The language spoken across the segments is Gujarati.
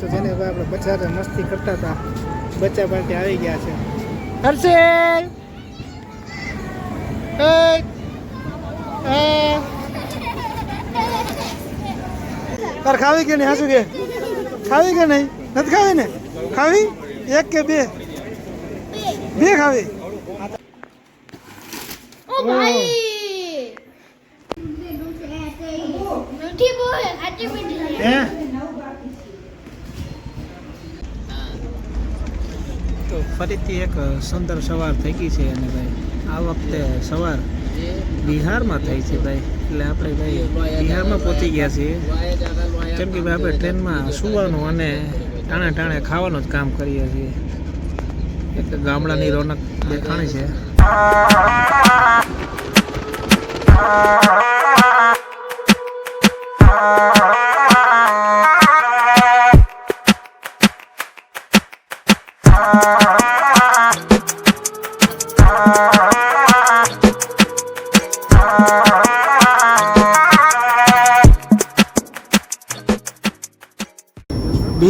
તો જેને હવે આપણે બચારે મસ્તી કરતા હતા બચ્ચા પાર્ટી આવી ગયા છે. હર્ષેલ! તાર ખાવી કે નહીં? હાસુ કે? ખાવી કે નહીં? નથી ખાવી ને? ખાવી? એક કે બે? બે ખાવી. ઓ ભાઈ! હે તો ફરીથી એક સુંદર સવાર થઈ ગઈ છે અને ભાઈ, આ વખતે સવાર બિહારમાં થઈ છે ભાઈ. એટલે આપણે ભાઈ બિહારમાં પહોંચી ગયા છીએ. કેમ કે ભાઈ આપણે ટ્રેનમાં સુવાનું અને ટાણે ટાણે ખાવાનું જ કામ કરીએ છીએ. એટલે ગામડાની રોનક દેખાણી છે.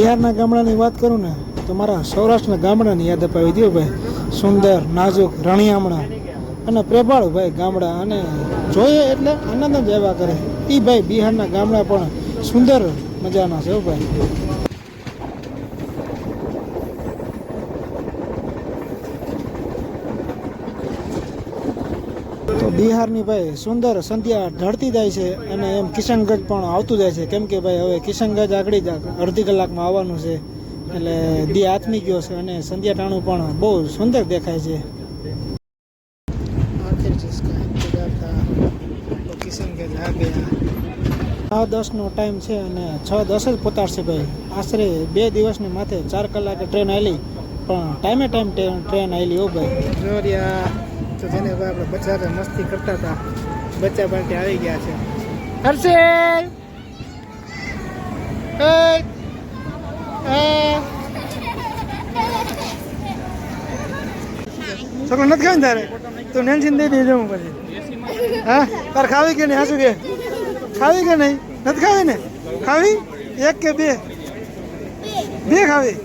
બિહારના ગામડાની વાત કરું ને, તો મારા સૌરાષ્ટ્રના ગામડાની યાદ અપાવી દો ભાઈ. સુંદર, નાજુક, રણિયામણા અને પ્રેભાળ ભાઈ ગામડા. અને જોઈએ એટલે આનંદ જ આવ્યા કરે. એ ભાઈ બિહારના ગામડા પણ સુંદર મજાના છે ભાઈ. બિહારની ભાઈ સુંદર સંધ્યા ઢળતી જાય છે અને એમ કિશનગંજ પણ આવતું જાય છે. કેમ કે ભાઈ હવે કિશનગંજ આગળ અડધી કલાકમાં આવવાનું છે. એટલે દી આથમી ગયો છે અને સંધ્યા ટાણું પણ બહુ સુંદર દેખાય છે. છ દસનો ટાઈમ છે અને છ દસ જ પોતાડશે ભાઈ. આશરે બે દિવસની માથે ચાર કલાકે ટ્રેન આવેલી પણ ટાઈમે ટાઈમ ટ્રેન આવેલી હો ભાઈ. તો જેને ભાઈ આપણે બચારે મસ્તી કરતા હતા. બચ્ચા પાર્ટી આવી ગયા છે. હર્ષેલ! છોકરો નથી ખાવી તારે? તું નેન્સીને દઈ દેજો હું પછી. હા? તારે ખાવી કે નહીં? હાસુ કે? ખાવી કે નહીં? નથી ખાવી ને? ખાવી? એક કે બે? બે ખાવી.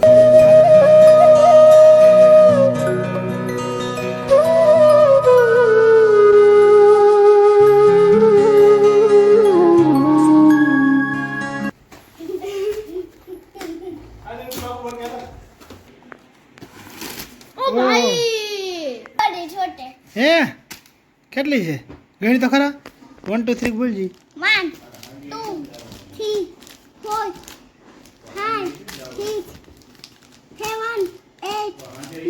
હે? કેટલી છે? ગણી તો ખરા? One two three બોલજી. 1 2 3 4 5 6 7 8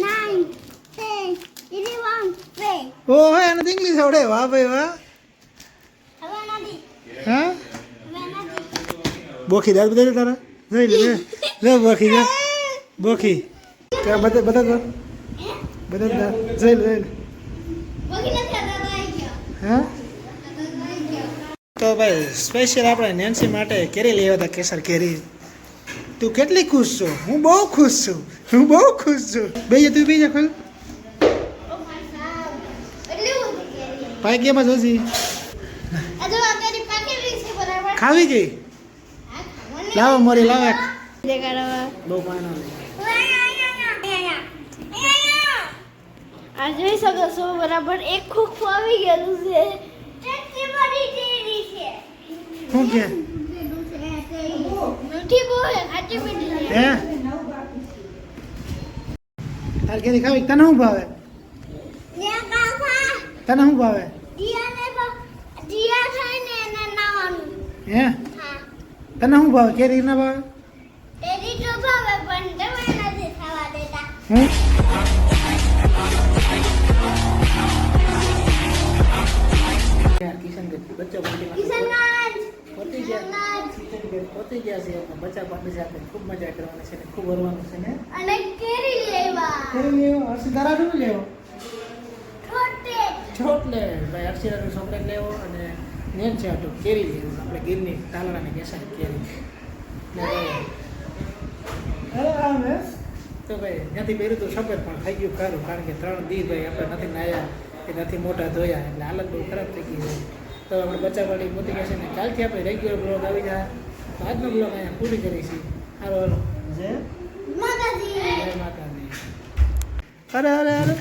9 10 11 12 ઓહો એને ઇંગ્લિશ આવડે. વાહ ભાઈ વાહ. હા? બોખી દાદ બધા તારા. જોઈ લે લે. બોખી જા. બોખી. બધા બધા બધા જોઈ લે હા? તો ભાઈ સ્પેશિયલ આપણે નેન્સી માટે કેરી લઈ હતા કેસર કેરી. તું કેટલી ખુશ છો? હું બહુ ખુશ છું. હું બહુ ખુશ છું. ભાઈ તું બીજા ખોલ. ભાઈ આ જો બરાબર ખાવી ગઈ? લાવો મોરી લાવો બહુ પાના. આ જોઈ શકો છો બરાબર. એક ખોખું આવી ગયેલું છે. કેરી શું કે? મીઠી બહુ ખાટી મીઠી હે? તાર કેરી ખાવી તને શું ભાવે? તને શું ભાવે? હે? તને શું ભાવે? કેરી ના ભાવે? એરી તો ભાવે પણ તમે નથી ખાવા દેતા. હું? કિશનગંજ પહોંચી ગયા છે આપણે બચા પાર્ટી સાથે ખૂબ મજા કરવાની છે ને ખૂબ હરવાનું છે ને? અને કેરી લેવા. કેરી લેવા? હર્ષિ તારા શું લેવો? લે ભાઈ હર્ષિરાનું ચોકલેટ લેવો અને મેન છે આટલું કેરી લેવું. આપણે ગીરની તાલાળાની કેસાની કેરી. ને તો ભાઈ ત્યાંથી પહેર્યું તો સફેદ પણ થઈ ગયું ખરું કારણ કે ત્રણ દી ભાઈ આપણે નથી નાયા કે નથી મોટા ધોયા. એટલે હાલત બહુ ખરાબ થઈ ગઈ છે. તો આપણે પાડી મોટી ગયા છે ને કાલથી આપણે રેગ્યુલર બ્લોગ આવી જાય. તો આજનો અહીંયા પૂરી કરીશું હાલો હાલો. જય માતાજી. જય માતાજી. અરે અરે અરે.